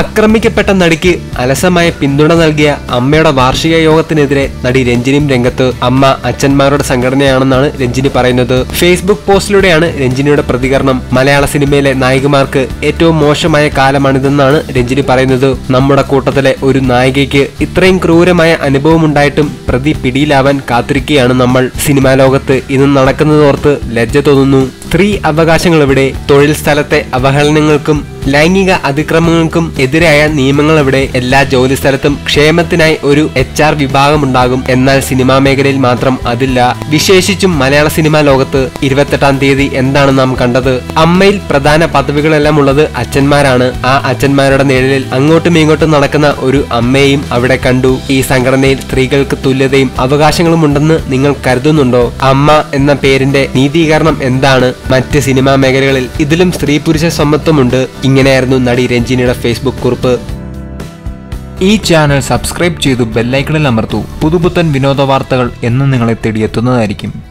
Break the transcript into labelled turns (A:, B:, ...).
A: ആക്രമിക്കപ്പെട്ട നടിക്ക് അലസമായ പിന്തുണ നൽകിയ അമ്മയുടെ വാർഷിക യോഗത്തിനെതിരെ നടി രഞ്ജിനിയും രംഗത്ത് അമ്മ അച്ഛന്മാരുടെ സംഘടനയാണെന്നാണ് രഞ്ജിനി പറയുന്നത്. ഫേസ്ബുക്ക് പോസ്റ്റിലൂടെയാണ് രഞ്ജിനിയുടെ പ്രതികരണം. മലയാള സിനിമയിലെ നായികമാർക്ക് ഏറ്റവും മോശമായ കാലമാണിതെന്നാണ് രഞ്ജിനി പറയുന്നത്. നമ്മുടെ കൂട്ടത്തിലെ ഒരു നായികയ്ക്ക് ഇത്രയും ക്രൂരമായ അനുഭവം ഉണ്ടായിട്ടും പ്രതി പിടിയിലാവാൻ കാത്തിരിക്കുകയാണ് നമ്മൾ. സിനിമാ ലോകത്ത് ഇന്ന് നടക്കുന്നതോർത്ത് ലജ്ജ തോന്നുന്നു. സ്ത്രീ അവകാശങ്ങൾ ഇവിടെ തൊഴിൽ സ്ഥലത്തെ അവഹേളനങ്ങൾക്കും ലൈംഗിക അതിക്രമങ്ങൾക്കും എതിരായ നിയമങ്ങൾ ഇവിടെ എല്ലാ ജോലിസ്ഥലത്തും ക്ഷേമത്തിനായി ഒരു എച്ച് ആർ വിഭാഗമുണ്ടാകും. എന്നാൽ സിനിമാ മേഖലയിൽ മാത്രം അതില്ല. വിശേഷിച്ചും മലയാള സിനിമാ ലോകത്ത് ഇരുപത്തെട്ടാം തീയതി എന്താണ് നാം കണ്ടത്? അമ്മയിൽ പ്രധാന പദവികളെല്ലാം ഉള്ളത് അച്ഛന്മാരാണ്. ആ അച്ഛന്മാരുടെ നിഴലിൽ അങ്ങോട്ടും ഇങ്ങോട്ടും നടക്കുന്ന ഒരു അമ്മയെയും അവിടെ കണ്ടു. ഈ സംഘടനയിൽ സ്ത്രീകൾക്ക് തുല്യതയും അവകാശങ്ങളും ഉണ്ടെന്ന് നിങ്ങൾ കരുതുന്നുണ്ടോ? അമ്മ എന്ന പേരിന്റെ നീതീകരണം എന്താണ്? മറ്റ് സിനിമാ മേഖലകളിൽ ഇതിലും സ്ത്രീ പുരുഷ സമത്വമുണ്ട് ഇങ്ങനെയായിരുന്നു നടി രഞ്ജിനിയുടെ ഫേസ്ബുക്ക് കുറിപ്പ്.
B: ഈ ചാനൽ സബ്സ്ക്രൈബ് ചെയ്തു ബെല്ലൈക്കണിൽ അമർത്തു. പുതുപുത്തൻ വിനോദ വാർത്തകൾ എന്ന് നിങ്ങളെ തേടിയെത്തുന്നതായിരിക്കും.